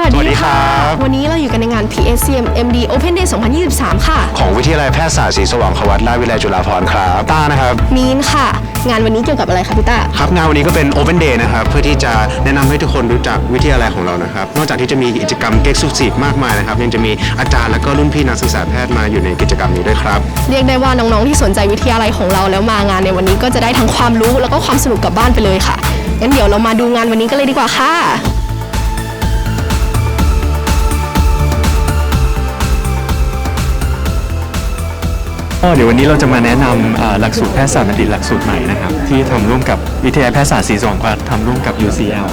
วัสสวัสดีดีครัค่ะ บ วันนี้เราอยู่กันในงาน PSCM MD Open Day 2023 ค่ะ ของวิทยาลัยแพทยศาสตร์ศรีสว่างควัตราชวิทยาลัยจุฬาภรณ์ครับต้านะครับ มีนค่ะ งานวันนี้เกี่ยวกับอะไรคะพี่ต้าครับงานวันนี้ก็เป็น Open Day นะครับ เพื่อที่จะแนะนำให้ทุกคนรู้จักวิทยาลัยของเรานะครับ นอกจากที่จะมีกิจกรรมเก็กซูซีมากมายนะครับ ยังจะมีอาจารย์และก็รุ่นพี่นักศึกษาแพทย์มาอยู่ในกิจกรรมนี้ด้วยครับ เรียกได้ว่าน้องๆ ที่สนใจวิทยาลัยของเราแล้วมางานในวันนี้ก็จะได้ทั้งความรู้แล้วก็ความสนุกกลับบ้านไปเลยค่ะ งั้นเดี๋ยวเรามาดูงานวันนี้กันเลยดีกว่าค่ะ ก็เดี๋ยววันนี้เราจะมาแนะนำอ่อหลักสูตรแพทยศาสตร์บัณฑิตหลักสูตรใหม่นะครับ ที่ทำร่วมกับวิทยาลัยแพทยศาสตร์ศรีสว่างควัตทำร่วมกับ UCL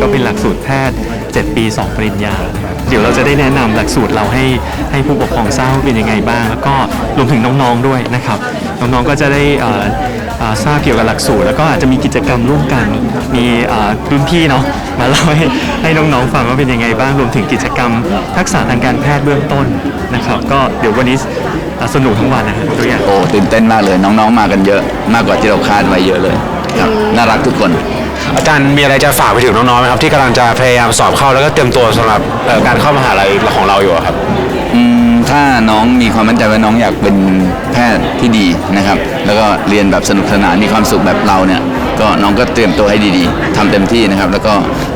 ก็เป็นหลักสูตรแพทย์ 7 ปี 2 ปริญญานะครับเดี๋ยวเราจะได้แนะนำหลักสูตรเราให้ให้ผู้ปกครองทราบว่าเป็นยังไงบ้าง แล้วก็รวมถึงน้องๆด้วยนะครับ น้องๆก็จะได้อ่อเอ่อทราบเกี่ยวกับหลักสูตร แล้วก็อาจจะมีกิจกรรมร่วมกันมีอ่อรุ่นพี่เนาะมาเล่าให้ให้น้องๆฟังว่าเป็นยังไงบ้างรวมถึงกิจกรรม ทักษะทางการแพทย์เบื้องต้นนะครับ ก็เดี๋ยววันนี้ สนุกทั้งวันนะครับตัวอย่างโอ้ตื่นเต้นมากเลยน้องๆมากันเยอะ มากกว่าที่เราคาดไว้เยอะเลยครับน่ารักทุกคน อาจารย์มีอะไรจะฝากไปถึงน้องๆไหมครับที่กำลังจะพยายามสอบเข้าแล้วก็เตรียมตัวสำหรับเอ่อการเข้ามหาลัยของเราอยู่อะครับ อืมถ้าน้องมีความมั่นใจว่าน้องอยากเป็นแพทย์ที่ดีนะครับ แล้วก็เรียนแบบสนุกสนานมีความสุขแบบเราเนี่ยก็น้องก็เตรียมตัวให้ดีๆทำเต็มที่นะครับ แล้วก็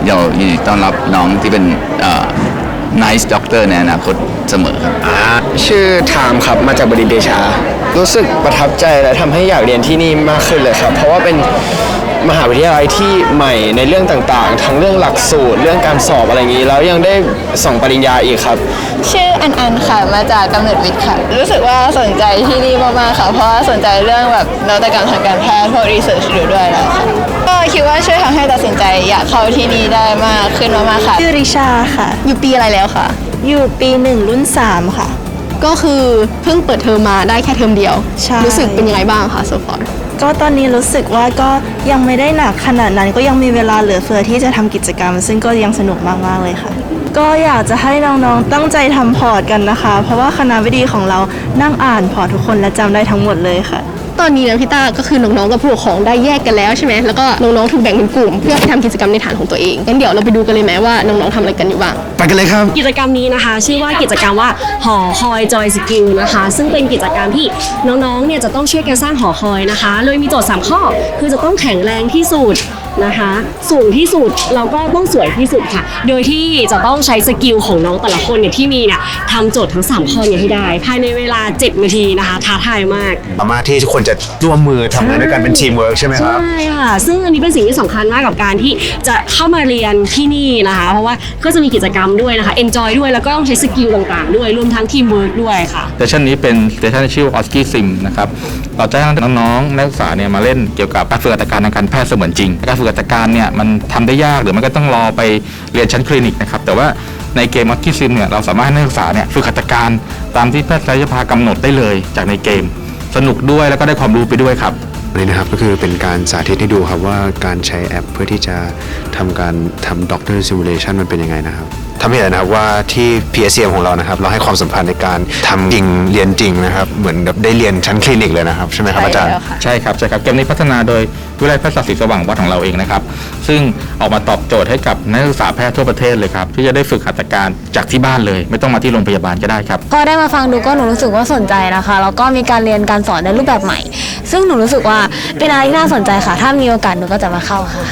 เรายินดีต้อนรับน้องที่เป็นเอ่อ nice doctor ในอนาคตเสมอครับ ชื่อไทม์ครับมาจากบดินทร์เดชา รู้สึกประทับใจและทำให้อยากเรียนที่นี่มากขึ้นเลยครับ เพราะว่าเป็น มหาวิทยาลัยที่ใหม่ในเรื่องต่างๆ ทั้งเรื่องหลักสูตรเรื่องการสอบอะไรอย่างนี้ แล้วยังได้ส่องปริญญาอีกครับ ชื่ออันอันค่ะมาจากกำเนิดวิทย์ค่ะ รู้สึกว่าสนใจที่นี่มากๆค่ะ เพราะว่าสนใจเรื่องแบบนวัตกรรมทางการแพทย์พวกรีเสิร์ชอยู่ด้วยแล้วค่ะก็คิดว่าช่วยทำให้ตัดสินใจอยากเข้าที่นี่ได้มากขึ้นมากๆค่ะ ชื่อริชาค่ะ อยู่ปีอะไรแล้วคะอยู่ปีหนึ่งรุ่น3ค่ะ ก็คือเพิ่งเปิดเทอมมาได้แค่เทอมเดียว ใช่ รู้สึกเป็นยังไงบ้างคะโซฟอร์ ก็ตอนนี้รู้สึกว่าก็ยังไม่ได้หนักขนาดนั้น ก็ยังมีเวลาเหลือเฟือที่จะทำกิจกรรม ซึ่งก็ยังสนุกมากๆเลยค่ะ ก็อยากจะให้น้องๆตั้งใจทำพอร์ตกันนะคะ เพราะว่าคณะวิดีของเรานั่งอ่านพอร์ตทุกคนและจำได้ทั้งหมดเลยค่ะ ตอนนี้นะพี่ต้าก็คือน้องๆกับผู้ปกครองได้แยกกันแล้วใช่ไหมแล้วก็น้องๆถูกแบ่งเป็นกลุ่ม เพื่อไปทำกิจกรรมในฐานของตัวเองงั้นเดี๋ยวเราไปดูกันเลยไหมว่าน้องๆทำอะไรกันอยู่บ้าง ไปกันเลยครับ กิจกรรมนี้นะคะ ชื่อว่ากิจกรรมว่าหอคอยจอยสกิลนะคะ ซึ่งเป็นกิจกรรมที่น้องๆเนี่ยจะต้องช่วยกันสร้างหอคอยนะคะ โดยมีโจทย์3ข้อ คือจะต้องแข็งแรงที่สุด นะคะ สูงที่สุดแล้วก็ต้องสวยที่สุดค่ะ โดยที่จะต้องใช้สกิลของน้องแต่ละคนเนี่ยที่มีเนี่ยทำโจทย์ทั้ง 3 ข้อเนี่ยให้ได้ ภายในเวลา 7 นาทีนะคะท้าทายมาก สามารถที่ทุกคนจะร่วมมือทำงานด้วยกันเป็นทีมเวิร์กใช่ไหมครับ ใช่ค่ะ ซึ่งอันนี้เป็นสิ่งที่สำคัญมากกับการที่จะเข้ามาเรียนที่นี่นะคะ เพราะว่าก็จะมีกิจกรรมด้วยนะคะ enjoy ด้วยแล้วก็ต้องใช้สกิลต่างๆ ด้วยรวมทั้งทีมเวิร์กด้วยค่ะ สเตชันนี้เป็นสเตชันที่ชื่อออสกี้ซิมนะครับ เราจะให้น้องๆนักศึกษาเนี่ยมาเล่นเกี่ยวกับการฝึกหัตถการทางการแพทย์เสมือนจริง การฝึกหัตถการเนี่ยมันทำได้ยากหรือมันก็ต้องรอไปเรียนชั้นคลินิกนะครับแต่ว่าในเกมมัคคิซิมเนี่ยเราสามารถให้นักศึกษาเนี่ยฝึกหัตถการตามที่แพทยสภากำหนดได้เลยจากในเกม สนุกด้วยแล้วก็ได้ความรู้ไปด้วยครับนี่นะครับก็คือเป็นการสาธิตให้ดูครับว่าการใช้แอปเพื่อที่จะทำการทำด็อกเตอร์ซิมูเลชันมันเป็นยังไงนะครับ ทำให้เห็นนะครับว่าที่ PSCM ของเรานะครับ เราให้ความสำคัญในการทำจริงเรียนจริงนะครับ เหมือนกับได้เรียนชั้นคลินิกเลยนะครับ ใช่ไหมครับอาจารย์ใช่ครับใช่ครับเกมนี้พัฒนาโดยวิทยาลัยแพทยศาสตร์ศรีสว่างวัดของเราเองนะครับ ซึ่งออกมาตอบโจทย์ให้กับนักศึกษาแพทย์ทั่วประเทศเลยครับ ที่จะได้ฝึกหัตถการจากที่บ้านเลย ไม่ต้องมาที่โรงพยาบาลก็ได้ครับก็ได้มาฟังดูก็หนูรู้สึกว่าสนใจนะคะ แล้วก็มีการเรียนการสอนในรูปแบบใหม่ ซึ่งหนูรู้สึกว่าเป็นอะไรที่น่าสนใจค่ะ ถ้ามีโอกาสหนูก็จะมาเข้าค่ะ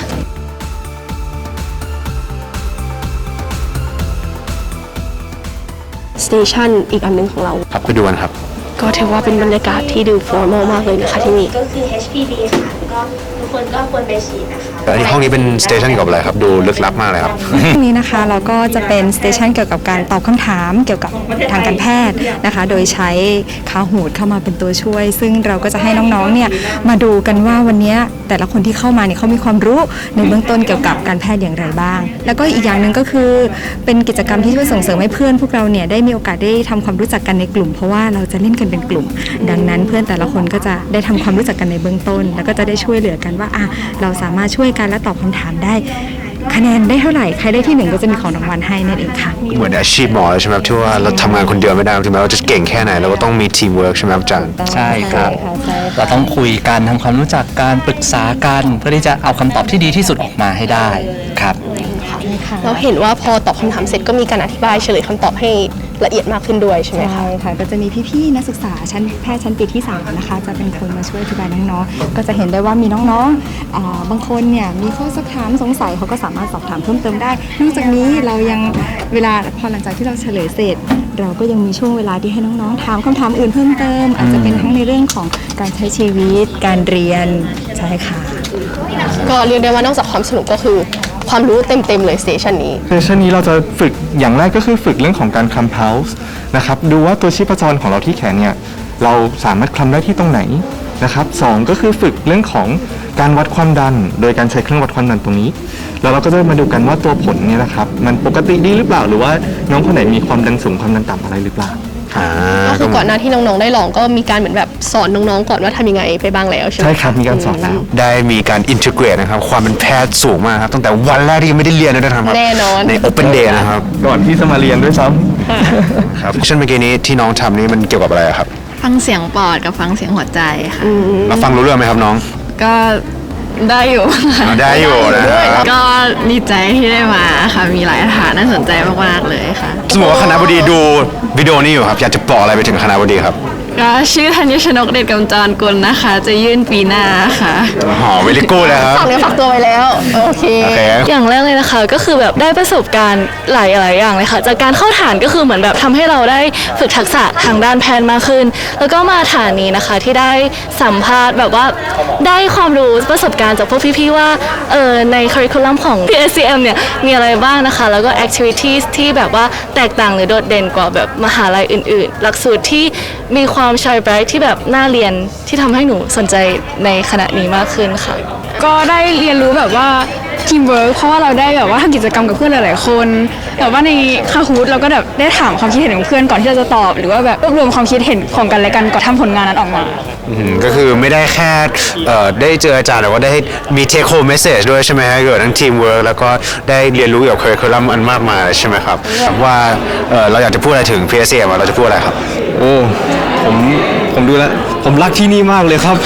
Station อีกอันหนึงของเรา ครับไปดูกันครับ ก็ถือว่าเป็นบรรยากาศที่ดูฟอร์มอลมากเลยนะคะที่นี่ก็คือ HPV ค่ะก็ทุกคนก็ควรไปฉีดนะคะอันนี้ห้องนี้เป็นสเตชันเกี่ยวกับอะไรครับ ดูลึกลับมากเลยครับช่วงนี้นะคะเราก็จะเป็นสเตชันเกี่ยวกับการตอบคำถามเกี่ยวกับทางการแพทย์นะคะ โดยใช้คาหูดเข้ามาเป็นตัวช่วย ซึ่งเราก็จะให้น้องๆเนี่ยมาดูกันว่าวันนี้แต่ละคนที่เข้ามาเนี่ยเขามีความรู้ในเบื้องต้นเกี่ยวกับการแพทย์อย่างไรบ้าง แล้วก็อีกอย่างหนึ่งก็คือ เป็นกิจกรรมที่ช่วยส่งเสริมให้เพื่อนพวกเราเนี่ยได้มีโอกาสได้ทำความรู้จักกันในกลุ่มเพราะว่าเราจะเล่นกันเป็นกลุ่ม ดังนั้นเพื่อนแต่ละคนก็จะได้ทำความรู้จักกันในเบื้องต้น แล้วก็จะได้ช่วยเหลือกันว่าอะเราสามารถช่วยกันและตอบคำถามได้คะแนนได้เท่าไหร่ ใครได้ที่หนึ่งก็จะมีของรางวัลให้นั่นเองค่ะเหมือนอาชีพหมอเลยใช่ไหมครับที่ว่าเราทำงานคนเดียวไม่ได้ถึงแม้ว่าจะเก่งแค่ไหนเราก็ต้องมีทีมเวิร์กใช่ไหมครับอาจารย์ใช่ครับเราต้องคุยกันทำความรู้จักกันปรึกษากันเพื่อที่จะเอาคำตอบที่ดีที่สุดออกมาให้ได้ครับ ค่ะเราเห็นว่าพอตอบคำถามเสร็จก็มีการอธิบายเฉลยคำตอบให้ละเอียดมากขึ้นด้วยใช่ไหมคะใช่ค่ะ ก็จะมีพี่ๆนักศึกษาชั้นแพทย์ชั้นปีที่3นะคะ จะเป็นคนมาช่วยอธิบายน้องๆ ก็จะเห็นได้ว่ามีน้องๆอ่าบางคนเนี่ยมีข้อสักถามสงสัยเขาก็สามารถสอบถามเพิ่มเติมได้ นอกจากนี้เรายังเวลาพอหลังจากที่เราเฉลยเสร็จ เราก็ยังมีช่วงเวลาที่ให้น้องๆถามคำถามอื่นเพิ่มเติม อาจจะเป็นทั้งในเรื่องของการใช้ชีวิต การเรียนใช่ค่ะ ก็เรียกได้ว่านอกจากความสนุกก็คือ ความรู้เต็มๆเลยสเตชันนี้ เซสชันนี้เราจะฝึกอย่างแรกก็คือฝึกเรื่องของการคลำเพลส์นะครับดูว่าตัวชีพจรของเราที่แขนเนี่ยเราสามารถคลำได้ที่ตรงไหนนะครับสองก็คือฝึกเรื่องของการวัดความดัน โดยการใช้เครื่องวัดความดันตรงนี้ แล้วเราก็จะมาดูกันว่าตัวผลเนี่ยนะครับมันปกติดีหรือเปล่าหรือว่าน้องคนไหนมีความดันสูงความดันต่ำอะไรหรือเปล่า อ่าก็คือก่อนหน้าที่น้องๆได้ลองก็มีการเหมือนแบบสอนน้องๆก่อนว่าทำยังไงไปบ้างแล้วใช่ไหมใช่ครับมีการสอนแล้ว ได้มีการอินทิเกรตนะครับ ความเป็นแพทย์สูงมากครับตั้งแต่วันแรกที่ยังไม่ได้เรียนเลยนะครับ แน่นอน ใน Open Day นะครับก่อนที่จะมาเรียนด้วยซ้ครับเช่นเมื่อกี้นี้ที่น้องทำนี่มันเกี่ยวกับอะไรอะครับ ฟังเสียงปอดกับฟังเสียงหัวใจค่ะเราฟังรู้เรื่องไหมครับน้อง ก็ ได้อยู่ค่ะอ๋อได้อยู่นะครับก็ดีใจที่ได้มาค่ะ มีหลายฐานน่าสนใจมากๆเลยค่ะ สมมติว่าคณะบดีดูวิดีโอนี้อยู่ครับ อยากจะบอกอะไรไปถึงคณะบดีครับก็ชื่อธัญชนกเดชกำจรกุลนะคะ จะยื่นปีหน้าค่ะ หอวิลิกูเลยครับ ฝากเนื้อฝากตัวไว้แล้ว โอเค โอเค อย่างแรกเลยนะคะก็คือแบบได้ประสบการณ์หลายหลายอย่างเลยค่ะ จากการเข้าฐานก็คือเหมือนแบบทำให้เราได้ฝึกทักษะทางด้านแพทย์มากขึ้น แล้วก็มาฐานนี้นะคะที่ได้สัมภาษณ์แบบว่าได้ความรู้ประสบการณ์จากพวกพี่ๆว่าเออในค u r r i c u l u m ของ PSCM เนี่ยมีอะไรบ้างนะคะ แล้วก็ activities ที่แบบว่าแตกต่างหรือโดดเด่นกว่าแบบมหาลัยอื่น ๆ หลักสูตรที่มีความชายไบรท์ที่แบบน่าเรียนที่ทำให้หนูสนใจในคณะนี้มากขึ้นค่ะ ก็ได้เรียนรู้แบบว่าทีมเวิร์กเพราะว่าเราได้แบบว่าทำกิจกรรมกับเพื่อนหลายๆคนแบบว่าในคาฮูดเราก็แบบได้ถามความคิดเห็นของเพื่อนก่อนที่เราจะตอบ หรือว่าแบบรวบรวมความคิดเห็นของกันและกันก่อนทำผลงานนั้นออกมา อืมก็คือไม่ได้แค่เอ่อได้เจออาจารย์แต่ว่าได้มี take home message ด้วยใช่ไหมฮะเกี่ยวกับทั้งทีมเวิร์กแล้วก็ได้เรียนรู้เกี่ยวกับ curriculum อันมากมายใช่ไหมครับว่าเอ่อเราอยากจะพูดอะไรถึง PSCM อะเราจะพูดอะไรครับำ โอ้ผมผมดูแลวผมรักที่นี่มากเลยครับ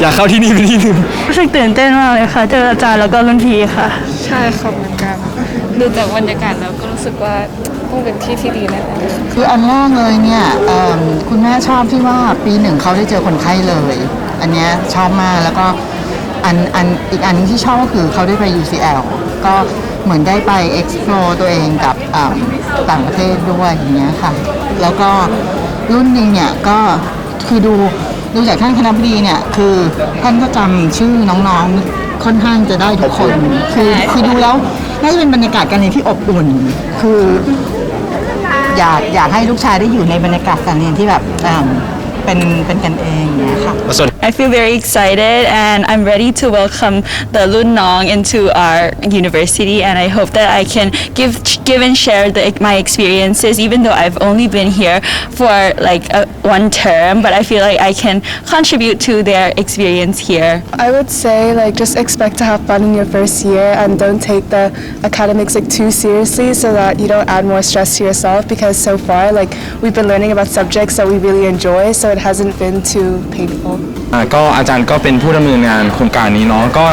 อยากเข้าที่นี่เป็นที่หนึ่งรู้สึกตื่นเต้นมากเลยค่ะ เจออาจารย์แล้วก็รุ่นพี่ค่ะ ใช่ค่ะเหมือนกันดูจากบรรยากาศแล้วก็รู้สึกว่าต้องเป็นที่ที่ดีแน่ๆคืออันแรกเลยเนี่ยเอิ่มคุณแม่ชอบที่ว่าปีหนึ่งเขาได้เจอคนไข้เลย อันเนี้ยชอบมากแล้วก็อันอันอีกอันที่ชอบก็คือเขาได้ไป UCL ก็เหมือนได้ไป explore ตัวเองกับอ่าต่างประเทศด้วยอย่างเงี้ยค่ะ แล้วก็ รุ่นหนึ่งเนี่ยก็คือดูดูจากท่านคณะบดีเนี่ยคือท่านก็จำชื่อน้องๆค่อนข้างจะได้ทุกคนคือคือดูแล้วน่าจะเป็นบรรยากาศการเรียนที่อบอุ่น คือ อยากอยากให้ลูกชายได้อยู่ในบรรยากาศการเรียนที่แบบอ่าเป็นเป็นกันเองอย่างเงี้ยค่ะ I feel very excited and I'm ready to welcome the Lun Nong into our university and I hope that I can give give and share the, my experiences even though I've only been here for like a, one term but I feel like I can contribute to their experience here. I would say like just expect to have fun in your first year and don't take the academics like too seriously so that you don't add more stress to yourself because so far like we've been learning about subjects that we really enjoy so it hasn't been too painful. อ่าก็อาจารย์ก็เป็นผู้ดำเนินงานโครงการนี้เนาะก็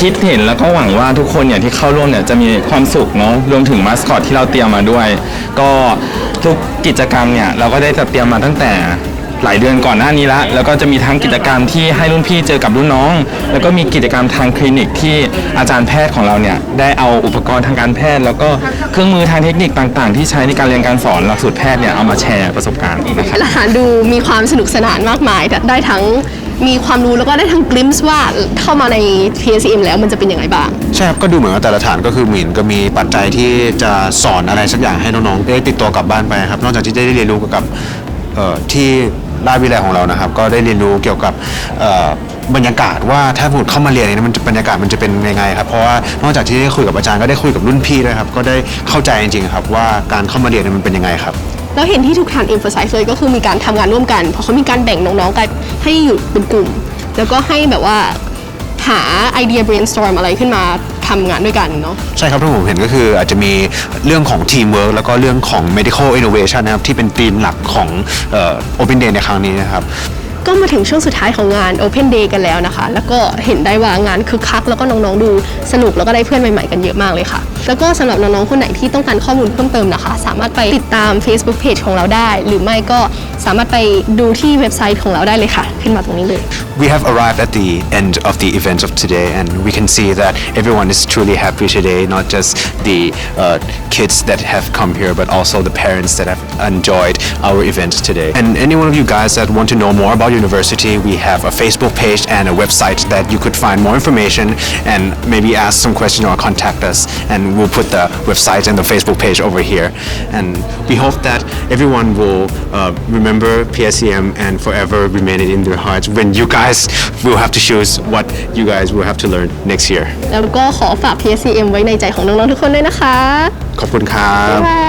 คิดเห็นแล้วก็หวังว่าทุกคนเนี่ยที่เข้าร่วมเนี่ยจะมีความสุขเนาะรวมถึงมาสคอตที่เราเตรียมมาด้วย ก็ทุกกิจกรรมเนี่ยเราก็ได้จัดเตรียมมาตั้งแต่หลายเดือนก่อนหน้านี้ละ แล้วก็จะมีทั้งกิจกรรมที่ให้รุ่นพี่เจอกับรุ่นน้อง แล้วก็มีกิจกรรมทางคลินิกที่อาจารย์แพทย์ของเราเนี่ยได้เอาอุปกรณ์ทางการแพทย์ แล้วก็เครื่องมือทางเทคนิคต่างๆ ที่ใช้ในการเรียนการสอนหลักสูตรแพทย์เนี่ยเอามาแชร์ประสบการณ์นะครับและฐานดูมีความสนุกสนานมากมาย ได้ทั้ง มีความรู้แล้วก็ได้ทั้งกลิมส์ว่าเข้ามาใน PSCM แล้วมันจะเป็นยังไงบ้าง ใช่ครับก็ดูเหมือนว่าแต่ละฐานก็คือเหมือนก็มีปัจจัยที่จะสอนอะไรสักอย่างให้น้องๆได้ติดตัวกลับบ้านไปครับ นอกจากที่ได้เรียนรู้เกี่ยวกับเอ่อที่ราชวิทยาลัยของเรานะครับ ก็ได้เรียนรู้เกี่ยวกับเอ่อบรรยากาศว่าถ้าสมมติเข้ามาเรียนเนี่ยมันจะบรรยากาศมันจะเป็นยังไงครับเพราะว่านอกจากที่ได้คุยกับอาจารย์ก็ได้คุยกับรุ่นพี่ด้วยครับก็ได้เข้าใจจริงๆครับว่าการเข้ามาเรียนเนี่ยมันเป็นยังไงครับ แล้วเห็นที่ทุกฐาน emphasize เลยก็คือมีการทำงานร่วมกัน เพราะเขามีการแบ่งน้องๆกันให้อยู่เป็นกลุ่ม แล้วก็ให้แบบว่าหาไอเดีย brainstorm อะไรขึ้นมาทำงานด้วยกันเนาะใช่ครับที่ผมเห็นก็คืออาจจะมีเรื่องของทีมเวิร์กแล้วก็เรื่องของ medical innovation นะครับ ที่เป็นธีมหลักของเอ่อ Open Day ในครั้งนี้นะครับ ก็มาถึงช่วงสุดท้ายของงาน Open Day กันแล้วนะคะ แล้วก็เห็นได้ว่างานคึกคัก แล้วก็น้องๆดูสนุกแล้วก็ได้เพื่อนใหม่ๆกันเยอะมากเลยค่ะ แล้วก็สำหรับน้องๆคนไหนที่ต้องการข้อมูลเพิ่มเติมนะคะ สามารถไปติดตาม Facebook Page ของเราได้ หรือไม่ก็สามารถไปดูที่เว็บไซต์ของเราได้เลยค่ะ ขึ้นมาตรงนี้เลย We have arrived at the end of the event of today, and we can see that everyone is truly happy today, not just the uh, kids that have come here, but also the parents that have enjoyed our event today. And any one of you guys that want to know more about university, we have a Facebook page and a website that you could find more information and maybe ask some question or contact us, and we'll put the website and the Facebook page over here. And we hope that everyone will uh, remember PSCM and forever remain it in their hearts when you guys will have to choose what you guys will have to learn next year. แล้วก็ขอฝาก PSCM ไว้ในใจของน้องๆทุกคนด้วยนะคะ ขอบคุณครับ บ๊ายบาย